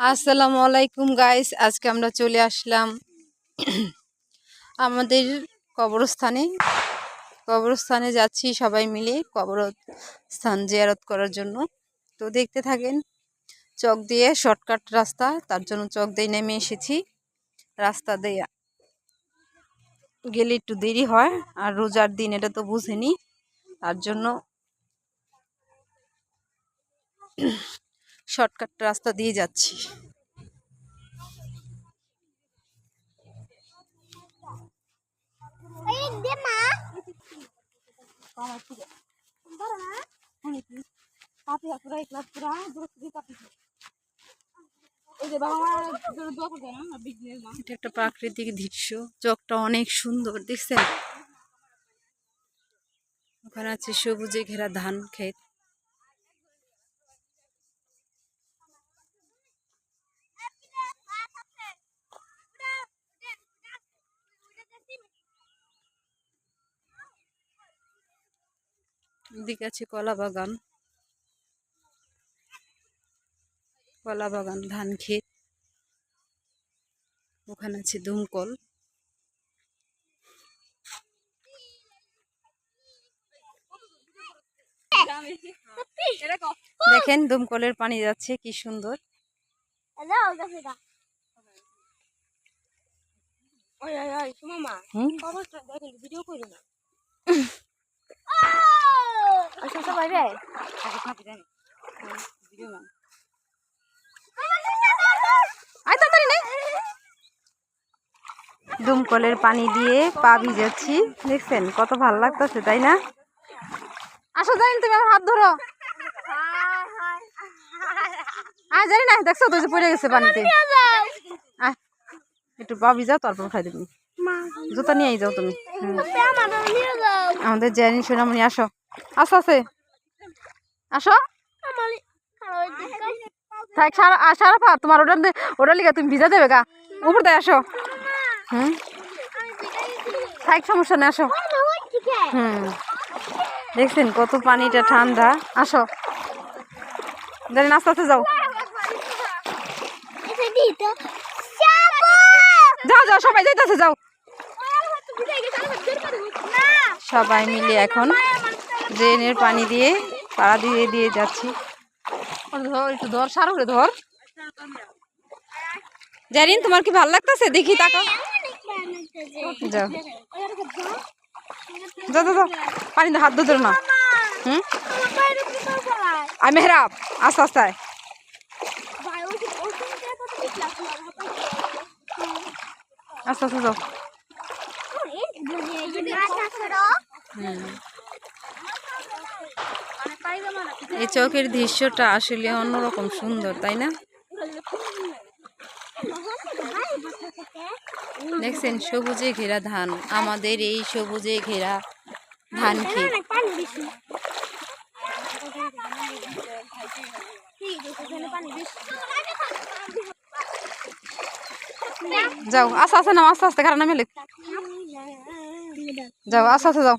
আসসালামু আলাইকুম গাইস আজকে আমরা চলে আসলাম আমাদের কবরস্থানে। কবরস্থানে যাচ্ছি সবাই মিলে কবরস্থান জিয়ারত করার জন্য। তো দেখতে থাকেন, চক দিয়ে শর্টকাট রাস্তা, তার জন্য চক দিয়ে নেমে এসেছি। রাস্তা দিয়ে গেলে একটু দেরি হয়, আর রোজার দিন এটা তো বুঝেনি। তার জন্য শর্টকাট রাস্তা দিয়ে যাচ্ছি। এটা একটা প্রাকৃতিক দৃশ্য চকটা অনেক সুন্দর দেখছেন? ওখানে আছে সবুজে ঘেরা ধান ক্ষেত। এদিকে আছে কলা বাগান কলা বাগান ধান ক্ষেত ওখানে আছে দমকল দেখেন দমকলের পানি যাচ্ছে কি সুন্দর হুম আয় তাড়াতাড়ি নে। দমকলের পানি দিয়ে পা ভিজাচ্ছি। দেখছেন, কত ভালো লাগতেছে, তাই না? আসো জানি তুমি আমার হাত ধরো। আয় জানি না, দেখছ তো যে পড়ে গেছে পানিতে? আয়, একটু পা ভিজা তারপর খাই দেবি জুতা নিয়ে যাও তুমি। আমাদের জেনি সোনামণি আসো। আসো আছে আসো। থাক সারা আ, সারা পা তোমার ওটা ওটা লিখে তুমি ভিজা দেবে গা। উপর দিয়ে আসো। হুম? থাক সমস্যা নেই আসো। হুম। দেখছেন কত পানিটা ঠান্ডা। আসো। জানি আস্তে আস্তে যাও। যাও যাও সবাই যাইতেছে যাও। সবাই মিলে এখন ড্রেনের পানি দিয়ে পাড়া দিয়ে দিয়ে যাচ্ছি একটু ধর সার করে ধর জারিন তোমার কি ভালো লাগতেছে দেখি তাকাও যাও যাও যাও, যাও পানি হাত ধরে না হুম আই মেহরাব আস্তে আস্তে। আস্তে আস্তে যাও এই চোখের দৃশ্যটা আসলে অন্যরকম সুন্দর, তাই না? দেখছেন, সবুজে ঘেরা ধান। আমাদের এই সবুজে ঘেরা ধান যাও, আস্তে আস্তে নাও, আস্তে আস্তে, কারণ মেলে যাও, আস্তে আস্তে যাও?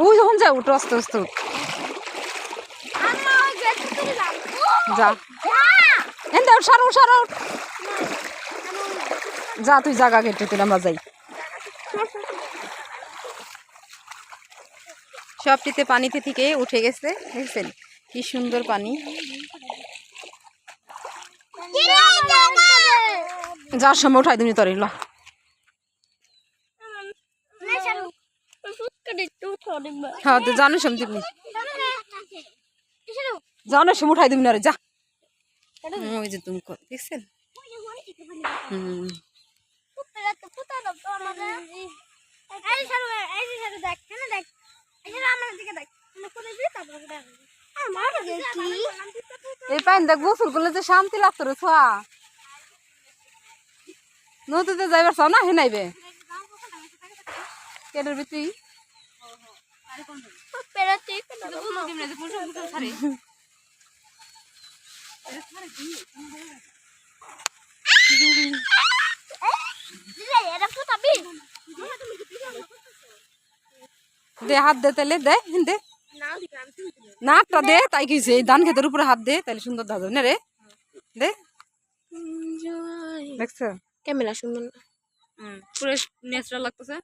ওই যখন যায় উঠো, আস্তে আস্তে যা। এন দাও সারো সারো যা, তুই জাগা কেটে তুই আমরা যাই। সবটিতে পানিতে থেকে উঠে গেছে, দেখছেন? কি সুন্দর পানি। যার সময় উঠাই দিবি তোর, ল। হ্যাঁ এই গোসল করলে যে শান্তি লাগতো রে, ছোয়া। নদীতে যাইবার চাও না হে নাইবে এটা ফুটাবি দে হাত দে তাহলে দে হিন দে। নাকটা দে তাই কি? এই ধান খেতের উপরে হাত দে তাহলে সুন্দর যাবে না রে। দে। দেখছ? ক্যামেরা সুন্দর পুরো ন্যাচারাল লাগতেছে।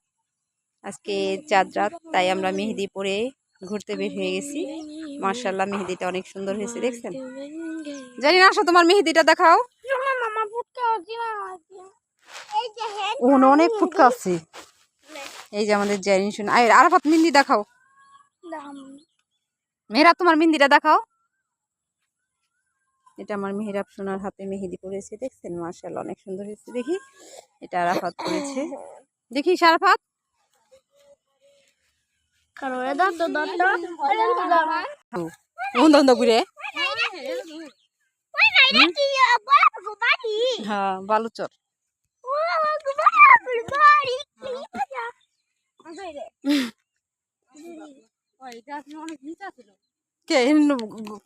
আজকে চাঁদ রাত তাই আমরা মেহেদি পরে ঘুরতে বের হয়ে গেছি। মার্শাল্লাহ মেহেদিটা অনেক সুন্দর হয়েছে দেখছেন? জানি না আসো তোমার মেহেদিটা দেখাও। ওখানে অনেক ফুটকা আছে। এই যে আমাদের জারিন শুন আয় আরাফাত মেহেদি দেখাও। মেহরাব তোমার মেহেদিটা দেখাও। এটা আমার মেহরাব সোনার হাতে মেহেদি পড়েছে দেখছেন? মার্শাল্লাহ অনেক সুন্দর হয়েছে দেখি। এটা আরাফাত করেছে দেখি আরাফাত কারণ এটা তো দত বন্ধ বন্ধ ঘুরে ওই না এটা কি বড় বাড়ি হ্যাঁ বালুচর ও বড় কে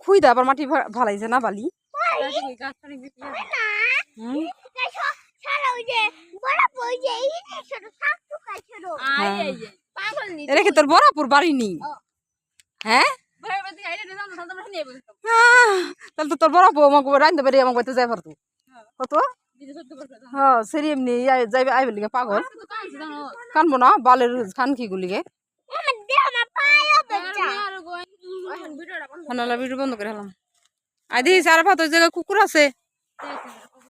খুই দে আবার মাটি ভা- ভালাইছে না বালি হুম? সারা হ্যাঁ। এটা কি তোর বরাপুর বাড়ি নি? হ্যাঁ? তাহলে তো তোর বরাপুর আমাকে রাইন্দে বেরিয়ে আমাকে যাই পারতো কত? হ্যাঁ সেরি এমনি যাইবে আইবে লিগে পাগল। কানবো না বালের খান কি গুলিগে আমার দেহ আমার পায়ে বেচা খানালা ভিডিও বন্ধ করে হলাম। আই দিস আর ভাত জায়গায় কুকুর আছে।